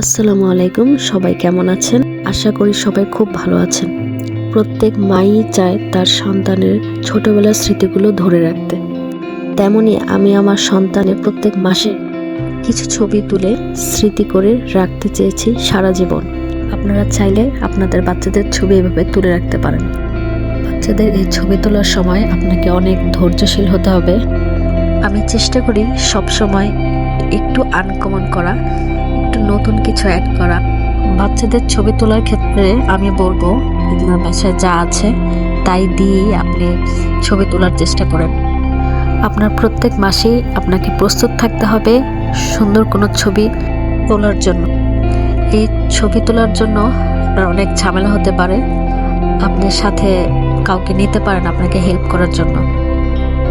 আসসালামু আলাইকুম, সবাই কেমন আছেন? আশা করি সবাই খুব ভালো আছেন। প্রত্যেক মাই চায় তার সন্তানের ছোটবেলার স্মৃতিগুলো ধরে রাখতে। তেমনি আমি আমার সন্তানের প্রত্যেক মাসে কিছু ছবি তুলে স্মৃতি করে রাখতে চেয়েছি সারা জীবন। আপনারা চাইলে আপনাদের বাচ্চাদের ছবি এভাবে তুলে রাখতে পারেন। বাচ্চাদের এই ছবি তোলার সময় আপনাকে অনেক ধৈর্যশীল হতে হবে। আমি চেষ্টা করি সব সময় একটু আনকমন করা। নতুন কিছু অ্যাড করা। বাচ্চাদের ছবি তোলার ক্ষেত্রে আমি বলব আপনার বাসায় যা আছে, তাই দিয়েই আপনি ছবি তোলার চেষ্টা করেন। আপনার প্রত্যেক মাসেই আপনাকে প্রস্তুত থাকতে হবে সুন্দর কোনো ছবি তোলার জন্য। এই ছবি তোলার জন্য আপনার অনেক ঝামেলা হতে পারে। আপনি সাথে কাউকে নিতে পারেন আপনাকে হেল্প করার জন্য।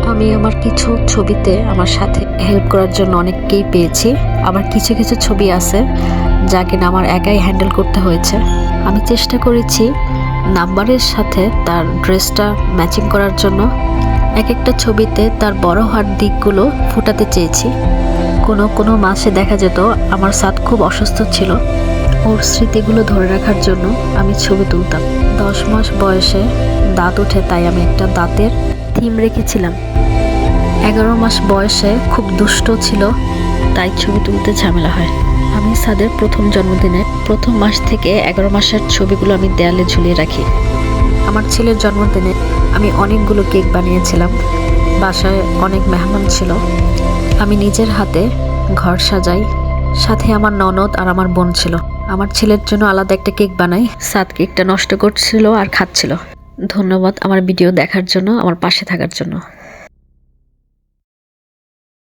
আমি আমার কিছু ছবিতে আমার সাথে হেল্প করার জন্য অনেককেই পেয়েছি। আবার কিছু কিছু ছবি আছে, যা কিনা আমার একাই হ্যান্ডেল করতে হয়েছে। আমি চেষ্টা করেছি নাম্বারের সাথে তার ড্রেসটা ম্যাচিং করার জন্য। এক একটা ছবিতে তার বড় হওয়ার দিকগুলো ফুটাতে চেয়েছি। কোনো কোনো মাসে দেখা যেত আমার সাথ খুব অসুস্থ ছিল। ওর স্মৃতিগুলো ধরে রাখার জন্য আমি ছবি তুলতাম। দশ মাস বয়সে দাঁত ওঠে, তাই আমি একটা দাঁতের থিম রেখেছিলাম। এগারো মাস বয়সে খুব দুষ্ট ছিল, তাই ছবি তুলতে ঝামেলা হয়। আমি সাদের প্রথম জন্মদিনে প্রথম মাস থেকে এগারো মাসের ছবিগুলো আমি দেয়ালে ঝুলিয়ে রাখি। আমার ছেলের জন্মদিনে আমি অনেকগুলো কেক বানিয়েছিলাম। বাসায় অনেক মেহমান ছিল। আমি নিজের হাতে ঘর সাজাই, সাথে আমার ননদ আর আমার বোন ছিল। আমার ছেলের জন্য আলাদা একটা কেক বানাই। সাত কেকটা নষ্ট করছিল আর খাচ্ছিল। ধন্যবাদ আমার ভিডিও দেখার জন্য, আমার পাশে থাকার জন্য।